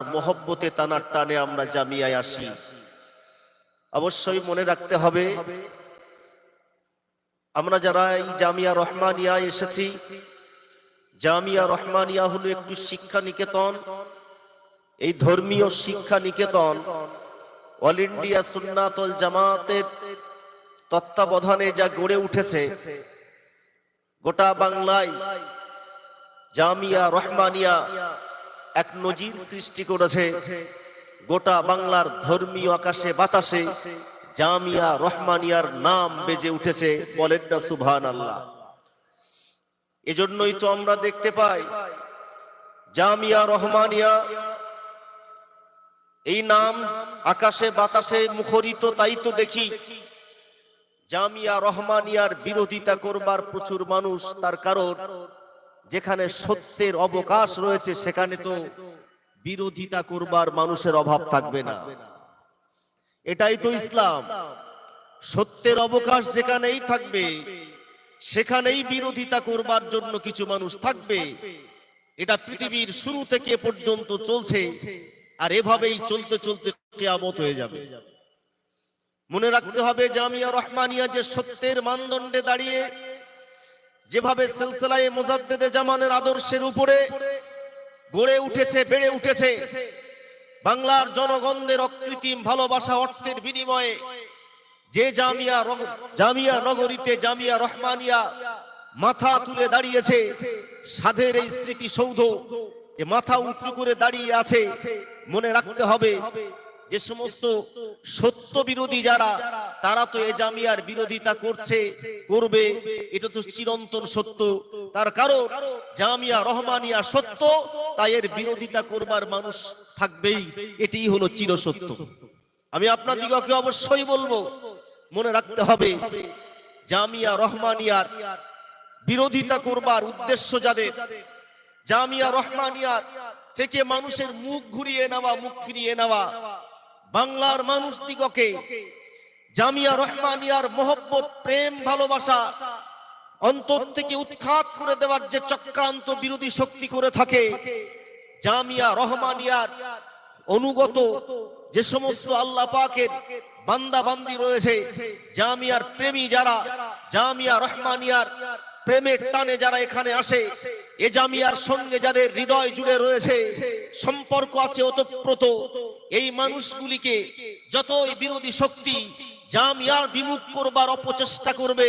মহব্বতে তানার টানে আমরা জামিয়ায় আসি। অবশ্যই মনে রাখতে হবে, আমরা যারা এই জামিয়া রহমানিয়ায় এসেছি, জামিয়া রহমানিয়া হলো একটি শিক্ষা নিকেতন এই ধর্মীয় শিক্ষা নিকেতন অল ইন্ডিয়া সুন্নাতল জামাতের তত্ত্বাবধানে যা গড়ে উঠেছে, গোটা বাংলায় জামিয়া রহমানিয়া এক নজির সৃষ্টি করেছে। গোটা বাংলার ধর্মীয় আকাশে, বাতাসে জামিয়া রহমানিয়ার নাম বেজে উঠেছে বলেন না আল্লাহ এজন্যই তো আমরা দেখতে পাই, জামিয়া রহমানিয়া এই নাম আকাশে, বাতাসে মুখরিত, তাই তো দেখি জামিয়া রহমানিয়ার বিরোধিতা করবার প্রচুর মানুষ, তার কারণ যেখানে সত্যের অবকাশ রয়েছে, সেখানে তো বিরোধিতা করবার মানুষের অভাব থাকবে না। এটাই তো ইসলাম। সত্যের অবকাশ যেখানেই থাকবে, সেখানেই বিরোধিতা করবার জন্য কিছু মানুষ থাকবে। এটা পৃথিবীর শুরু থেকে পর্যন্ত চলছে, আর এভাবেই চলতে চলতে কেয়ামত হয়ে যাবে। মনে রাখতে হবে, জামিয়া রহমানিয়া যে সত্যের মানদণ্ডে দাঁড়িয়ে যেভাবে সিলসিলায়ে মুজাদ্দেদে জামানের আদর্শের উপরে গড়ে উঠেছে, বেড়ে উঠেছে, বাংলার জনগণদের অকৃত্রিম ভালোবাসা, অর্থের বিনিময়ে যে জামিয়া জামিয়া নগরীতে জামিয়া রহমানিয়া মাথা তুলে দাঁড়িয়েছে, সাধের এই স্মৃতিসৌধ এ মাথা উঁচু করে দাঁড়িয়ে আছে, মনে রাখতে হবে যে সমস্ত সত্য বিরোধী যারা তারা তো এ জামিয়ার বিরোধিতা করছে, করবে, এটা তো চিরন্তন সত্য। তার কারণ, জামিয়া রহমানিয়া সত্য, তাই এর বিরোধিতা করবার মানুষ থাকবেই এটি হলো চিরসত্য। আমি আপনাদিগকে অবশ্যই বলব, মনে রাখতে হবে, জামিয়া রহমানিয়ার বিরোধিতা করবার উদ্দেশ্য যাদের, জামিয়া রহমানিয়ার থেকে মানুষের মুখ ঘুরিয়ে নেওয়া, মুখ ফিরিয়ে নেওয়া, বাংলার মানুষ দিগকে জামিয়া রহমানিয়ার মোহব্বত, প্রেম, ভালোবাসা অন্তর থেকে উৎখাত করে দেওয়ার যে চক্রান্ত বিরোধী শক্তি করে থাকে, জামিয়া রহমানিয়ার অনুগত যে সমস্ত আল্লাহ পাকের বান্দা বান্দি রয়েছে, জামিয়ার প্রেমী যারা, জামিয়া রহমানিয়ার প্রেমের টানে যারা এখানে আসে, এ জামিয়ার সঙ্গে যাদের হৃদয় জুড়ে রয়েছে, সম্পর্ক আছে ওতপ্রোত, এই মানুষগুলিকে যতই বিরোধী শক্তি জামিয়ার বিমুখ করবার অপচেষ্টা করবে।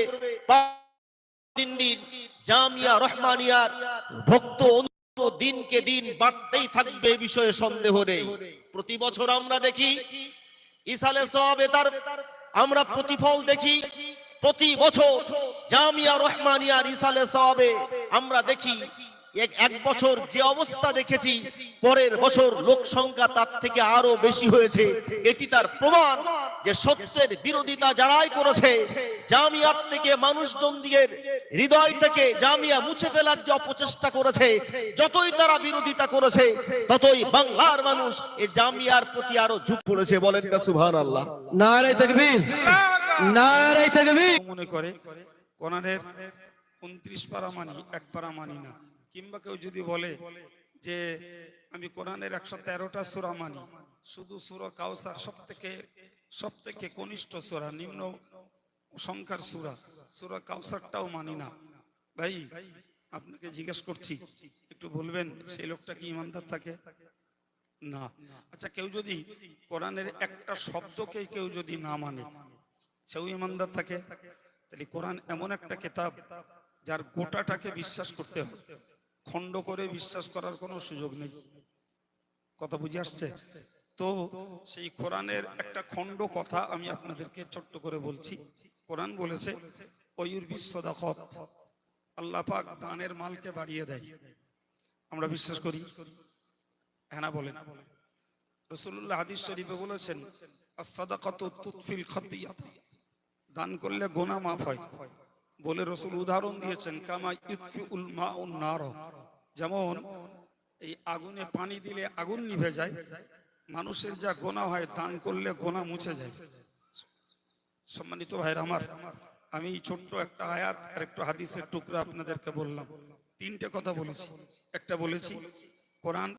দিন দিন জামিয়া রহমানিয়ার ভক্ত দিনকে দিন বাড়তেই থাকবে বিষয়ে সন্দেহ নেই। প্রতি বছর আমরা দেখি, ইসালে সবে তার আমরা প্রতিফল দেখি। প্রতি বছর জামিয়া রহমানিয়ার ইসালে সবে আমরা দেখি এক- এক বছর যে অবস্থা দেখেছি পরের বছর লোক সংখ্যা তার থেকে আরও বেশি হয়েছে। এটি তার প্রমাণ যে সত্যের বিরোধিতা যারাই করেছে জামিয়ার থেকে মানুষজন দিয়ে হৃদয় থেকে জামিয়া মুছে ফেলার যে অপচেষ্টা করেছে যতই তারা বিরোধিতা করেছে ততই বাংলার মানুষ এই জামিয়ার প্রতি আরও ঝুঁক পড়েছে। বলেন না সুভান আল্লাহ নারাই তকবীর। নারাই তকবীর। মনে করে কোরআনের উনত্রিশ পারা মানি এক পারা মানি না। কিংবা কেউ যদি বলে যে আমি কোরআনের একশো তেরোটা সুরা মানি, শুধু সুরা কাউসার সব থেকে সব থেকে কনিষ্ঠ সুরা, নিম্ন সংখ্যার সুরা সুরা কাউসারটাও মানি না। ভাই, আপনাকে জিজ্ঞেস করছি, একটু বলবেন, সেই লোকটা কি ইমানদার থাকে? না। আচ্ছা কেউ যদি কোরআনের একটা শব্দকে কেউ যদি না মানে সেও ইমানদার থাকে? তাহলে কোরআন এমন একটা কেতাব যার গোটাটাকে বিশ্বাস করতে হবে। খণ্ড করে বিশ্বাস করার কোনো সুযোগ নেই। কথা বুঝে আসছে? তো সেই কোরআনের একটা খণ্ড কথা আমি আপনাদেরকে ছোট্ট করে বলছি। কোরআন বলেছে, অয়ুর বিশ্বদাখত আল্লাহ পাক দানের মালকে বাড়িয়ে দেয়। আমরা বিশ্বাস করি। হ্যাঁ না বলেন? রসুল্লাহ হাদিস শরীফে বলেছেন খাতিয়াত। দান করলে গোনা মাফ হয়। বলে রসুল উদাহরণ দিয়েছেন, কামা ইতফিউল মাউন নার। যেমন এই আগুনে পানি দিলে আগুন নিভে যায়, মানুষের যা গোনা হয় দান করলে গোনা মুছে যায়। সম্মানিত ভাইরা আমার, আমি ছোট্ট একটা আয়াত আর একটু হাদিসের টুকরা আপনাদেরকে বললাম। তিনটে কথা বলেছি। একটা বলেছি, কোরআন